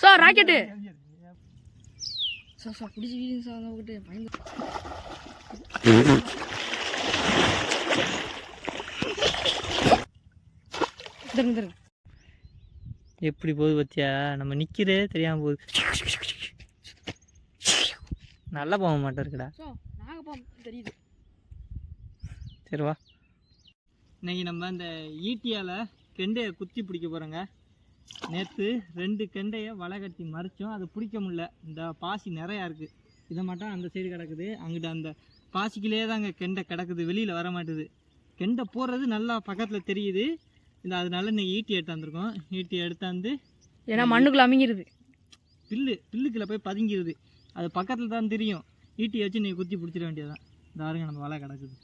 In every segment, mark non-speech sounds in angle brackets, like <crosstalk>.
Sir rocket. Sir sir பிடிச்சி வீடுங்க sir பக்கத்து பயந்து எப்படி போகுது பத்தியா? நம்ம நிற்கிறே தெரியாமல் போகுது. நல்லா போக மாட்டேன் இருக்குடா தெரியுது. சரி வா. இன்னைக்கு நம்ம அந்த ஈட்டியால் கெண்டையை குத்தி பிடிக்க போகிறோங்க நேற்று ரெண்டு கெண்டையை வலை கட்டி மறிச்சோம். அதை பிடிக்க முடியல. இந்த பாசி நிறையா இருக்குது இதை மட்டும் அந்த சைடு கிடக்குது. அங்கிட்ட அந்த பாசிக்கிலே தாங்க கெண்டை கிடக்குது. வெளியில் வர மாட்டுது. கெண்டை போடுறது நல்லா பக்கத்தில் தெரியுது. இந்த அதனால இன்னைக்கு ஈட்டி எடுத்தாந்துருக்கோம் ஈட்டி எடுத்தாந்து ஏன்னா மண்ணுக்குள்ள அமைங்கிறது பில்லு பில்லுக்குள்ள போய் பதுங்கிடுது அது பக்கத்தில் தான் தெரியும். ஈட்டி வச்சு நீ குத்தி பிடிச்சிட வேண்டியதுதான். இந்த பாருங்க நம்ம வலை கிடக்குது.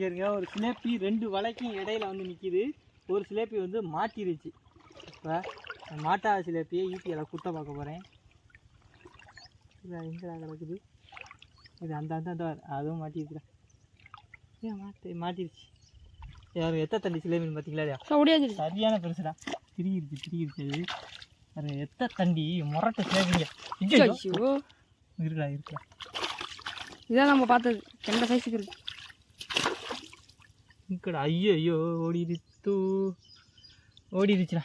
இங்கே இருங்க ஒரு சிலேப்பி ரெண்டு வலைக்கும் இடையில வந்து நிற்கிது ஒரு சிலேப்பி வந்து மாட்டிருச்சு. இப்போ மாட்டாத சிலேப்பியை ஈட்டியில் குத்த பார்க்க போகிறேன் இது எங்கடா கிடக்குது? இது அந்த அந்த அந்த அதுவும் மாட்டிருக்குடா ஏன் மாட்டி மாட்டிருச்சு? யாரும் எத்த தண்டி சிலேபின்னு பார்த்தீங்களா சரியான பெருசுடா. திரியிருச்சு திரியிருச்சு அது எத்த தண்டி முரட்டு சிலேபிங்க. இருக்குடா இருக்குடா இதான் நம்ம பார்த்தது. கெண்ட சைஸுக்கு இருக்கு. இருக்குடா ஐயோ ஐயோ ஓடிடுத்து ஓடிடுச்சுடா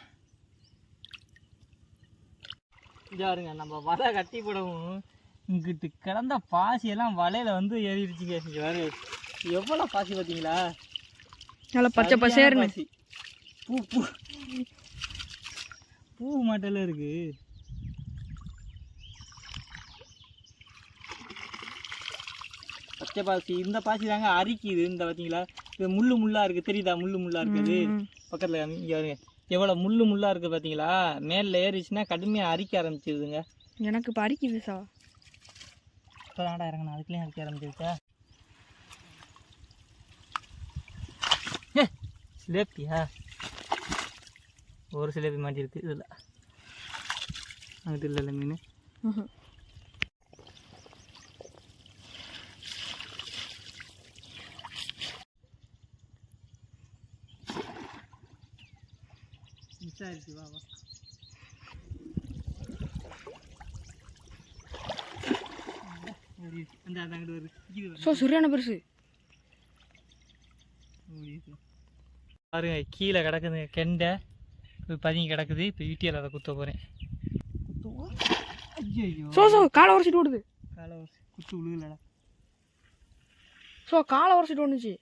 பாருங்க நம்ம வலை கட்டி போடவும் இங்கிட்டு கிடந்த பாசியெல்லாம் வலையில வந்து ஏறிடுச்சுங்க. இங்க பாருங்க எவ்வளோ பாசி பார்த்தீங்களா நல்லா பச்சை பசேர்னு பாசி. பூ பூ. பூ மாட்டல இருக்கு. பச்சை பாசி இந்த பாசி தாங்க அரிக்குது இந்த பார்த்தீங்களா இது முள்ளு முள்ளா இருக்கு தெரியுதா? முள்ளு முள்ளா இருக்குது. பக்கத்தில் இங்கே பாருங்க எவ்வளோ முள்ளு முள்ளா இருக்கு பார்த்தீங்களா மேலே ஏறிச்சுன்னா கடுமையாக அரிக்க ஆரம்பிச்சிருதுங்க. எனக்கு இப்போ அரிக்குது சா இப்போ தாண்டா இறங்கணும் அதுக்குள்ளேயும் அரிக்க ஆரம்பிச்சிருச்சா? சிலேப்பியா ஒரு சிலேப்பி மாட்டியிருக்கு இதில். அங்கிட்டு இல்லை மீன் மிஸ் ஆயிடுச்சு வா வா ஓடிடுச்சு. அந்த அந்த அங்கிட்டு வருது. ஸோ சரியான பெருசு. பாருங்க கீழே கிடக்குதுங்க கெண்டை இப்போ பதுங்கி கிடக்குது இப்போ யூடிஎல் அதை குத்த போகிறேன் ஐயோ ஸோ ஸோ காலை உரசிட்டு ஓடுது காலை ஒரு குத்து விழுகலடா ஸோ காலை உரசிட்டு ஓடுச்சு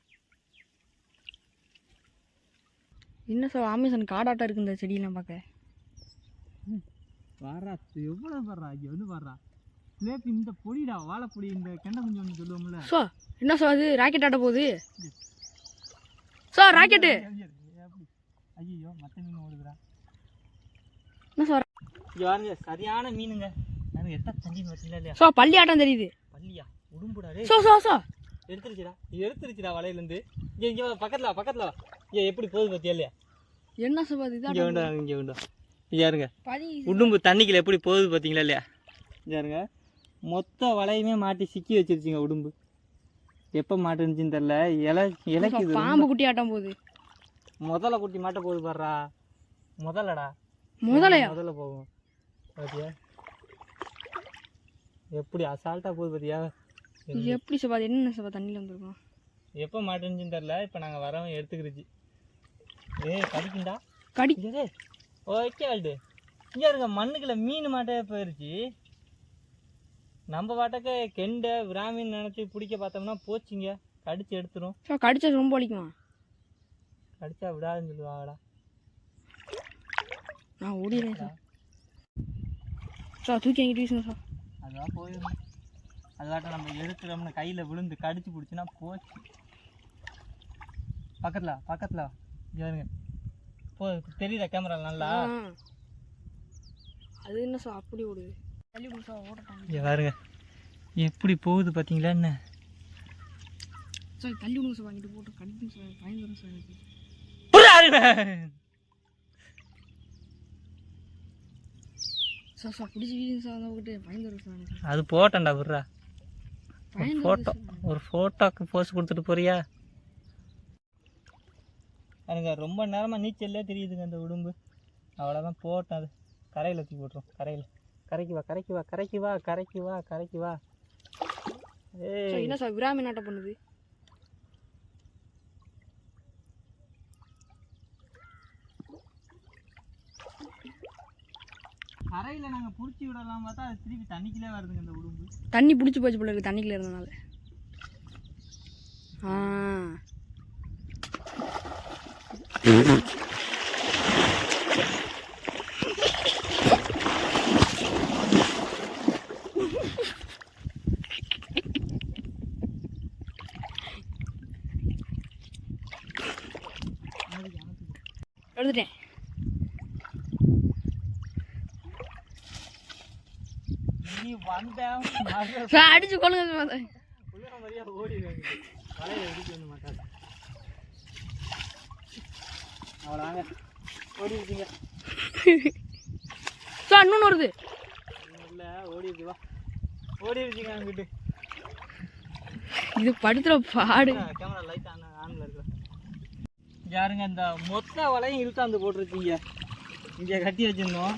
என்ன சார் அமேசான் காடாட்டம் இருக்கு இந்த செடியெல்லாம் பார்க்க? வர்றா எவ்வளோ வர்றா? இங்கே வந்து வர்றா. சிலேப்பி இந்த பொடிடா வாழைப்பொடி இந்த கெண்டை குஞ்சு சொல்லுவோம்ல. ஸோ என்ன சார் அது? ராக்கெட் ஆட்ட போகுது. Sir rocket. ஐயோ மற்ற மீன் ஓடுதுடா. என்ன சார்? இங்கே பாருங்க சரியான மீனுங்க. அது எட்ட தண்ணி பார்த்தீங்களா இல்லையா? ஸோ பள்ளி ஆட்டம் தெரியுது. பள்ளியா உடும்புடா ஸோ ஸோ ஸோ எடுத்துருச்சுடா. எடுத்துருச்சுடா வலையிலேருந்து. இங்கே இங்கே பக்கத்தில் பக்கத்தில் இங்கே எப்படி போகுது பார்த்தியா இல்லையா? என்ன சார் அது இங்கே வேண்டாம் இங்கே வேண்டாம் இங்கே இருங்க உடும்பு தண்ணிக்குள்ள எப்படி போகுது பார்த்தீங்களா இல்லையா? இங்கே இருங்க மொத்த வலையுமே மாட்டி சிக்கி வச்சிருச்சுங்க உடும்பு. எப்போ மாட்டுனுச்சுன்னு தெரில இலை இலைக்குது பாம்பு குட்டி ஆட்டம் போகுது. முதல்ல குட்டி மாட்ட போகுது பாடுறா முதல்லடா முதலையா? முதல்ல போகும். பாத்தியா? எப்படி அசால்ட்டாக போகுது பாத்தியா? இது எப்படி சார் அது என்ன சார் தண்ணியில் வந்துருக்கோம் எப்போ மாட்டுனுச்சுன்னு தெரில இப்போ நாங்கள் வரவன் எடுத்துக்கிருச்சு ஏய் கடிக்குண்டா கடி இங்கே டேய். ஓகே ஆல்டு இங்கே இருங்க மண்ணுக்குள்ள மீன் மாட்டே போயிருச்சு. நம்ம வாட்டக்க கெண்டை விராமின்னு நினச்சி பிடிக்க பார்த்தோம்னா போச்சுங்க. கடிச்சு எடுத்துரும். ஸோ ரொம்ப வலிக்குமா கடிச்சா விடாதுன்னு சொல்லுவாங்கடா. நான் ஓடிடுறேன் சார். சார் தூக்கி எங்கிட்ட வீசுங்க சார். அதுதான் போயிடும் அதுவாட்டம் நம்ம எடுத்துட்டோம்னு கையில் விழுந்து கடிச்சு பிடிச்சினா போச்சு. பக்கத்தில் பக்கத்தில் போ தெரியுதா கேமரா நல்லா. அது என்ன சார் அப்படி ஓடுது தள்ளி விடு சார் ஓடட்டாங்க பாருங்க. எப்படி போகுது பார்த்தீங்களா என்ன? சார் தள்ளி சார் வாங்கிட்டு போட்டு கடிக்கும் சார் பயந்துடும் சார் எனக்கு. சார் சார் பிடிச்சி வீடுங்க சார் அந்த பக்கத்து பயந்துடும் சார் அது போட்டேன்டா விட்றா ஃபோட்டோ ஒரு ஃபோட்டோக்கு போஸ் கொடுத்துட்டு போறியா? அதுங்க ரொம்ப நேரமாக நீச்சல்லே தெரியுதுங்க அந்த உடும்பு. அவ்வளோதான் போட்டோம் அது. கரையில் தூக்கி போட்டுரும் கரையில். கரைக்கு வா கரைக்கு வா கரைக்கு வா கரைக்கு வா கரைக்கு வா. ஏய். என்ன சார் விராமி நாட்டம் பண்ணுது? கரையில் நாங்கள் பிடிச்சி விடலாம் பார்த்தா அது திருப்பி தண்ணிக்குள்ளே வருதுங்க இந்த உடும்பு. தண்ணி பிடிச்சி போச்சு போல இருக்கு தண்ணிக்குள்ள இருந்தனால. ஆ. எடுத்துட்டேன் அடிச்சு கொள்ளுங்க ஓடி வலையில இடிக்க வந்து மாட்டாங்க அவ்வளோங்க ஓடி இருக்கீங்க <laughs> சார் இன்னொன்று வருது. இல்லை ஓடி இருக்கு வா. ஓடி இருக்கீங்க அங்கிட்டு. இது படுத்துற பாடு. கேமரா லைட் ஆன் ஆனில் இருக்கு. யாருங்க இந்த மொத்த வலையும் இழுத்தாந்து போட்டிருக்கீங்க. இங்கே கட்டி வச்சிருந்தோம்.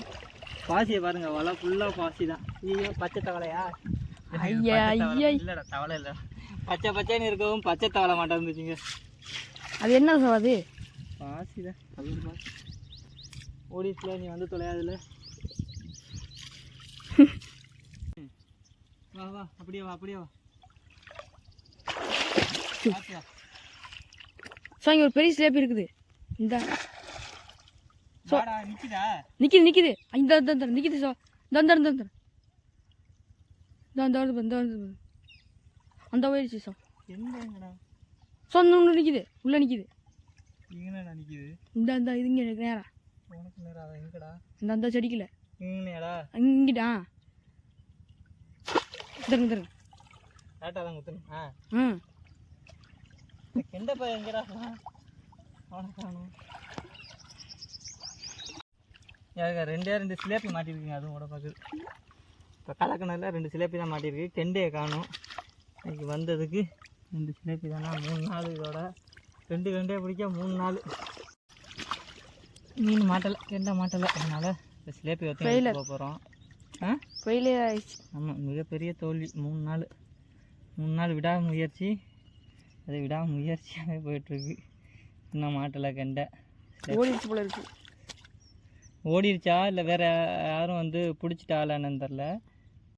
பாசியை பாருங்க வலை ஃபுல்லாக பாசி தான். ஐயோ பச்சை தவளையா? ஐயா, ஐயா. இல்லைடா தவளை இல்லை பச்சை பச்சைன்னு இருக்கவும் பச்சை தவளை மாட்டா இருந்துச்சுங்க. அது என்ன சார் அது? பாசி தான் அது பாசி நீ வந்து தொலையாதுல. வா வா அப்படியே வா அப்படியே வா? சார் இங்கே ஒரு பெரிய ஸ்லேப் இருக்குது. இந்த. நிக்குதா? நிற்கிது நிற்கிது இந்த இந்த நிற்கிது சார் இந்த இந்த இந்த இந்த. வருது இந்த வருது அந்த போயிடுச்சு ஸோ ஒன்று நிற்கிது உள்ளே நிற்கிது இங்கனடா நிக்குது இந்த நேரா. உனக்கு எங்கடா? இந்த அந்த செடிக்கல இங்கனையாடா இங்கிட்டா. தருங்க தருங்க லேட்டாக தான் குத்தணும். ஆ. ம் இந்த கெண்டை பையன் எங்கடா அவனை காணும். யாருக்கா ரெண்டே ரெண்டு சிலேப்பி மாட்டிருக்குங்க அதுவும் பார்க்குது. இப்போ கலக்கணில் ரெண்டு சிலேப்பி தான் மாட்டிருக்கு கெண்டையை காணும். இன்னைக்கு வந்ததுக்கு ரெண்டு சிலேப்பி தானா? மூணு நாள் இதோட. ரெண்டு கெண்டையை பிடிக்க மூணு நாள் மீன் மாட்டலை கெண்டை மாட்டலை. அதனால் இந்த சிலேப்பி. போக போகிறோம் ஆ? ஃபெயிலே ஆயிடுச்சு. ஆமாம் மிகப்பெரிய தோல்வி. மூணு நாள் மூணு நாள் விடாமுயற்சி. அது விடாமுயற்சியாகவே போயிட்டுருக்கு. இன்னும் மாட்டலை கெண்டை. ஓடிடுச்சு போல இருக்கு. ஓடிருச்சா இல்லை வேற யாரும் வந்து பிடிச்சிட்டாளான்னு தெரில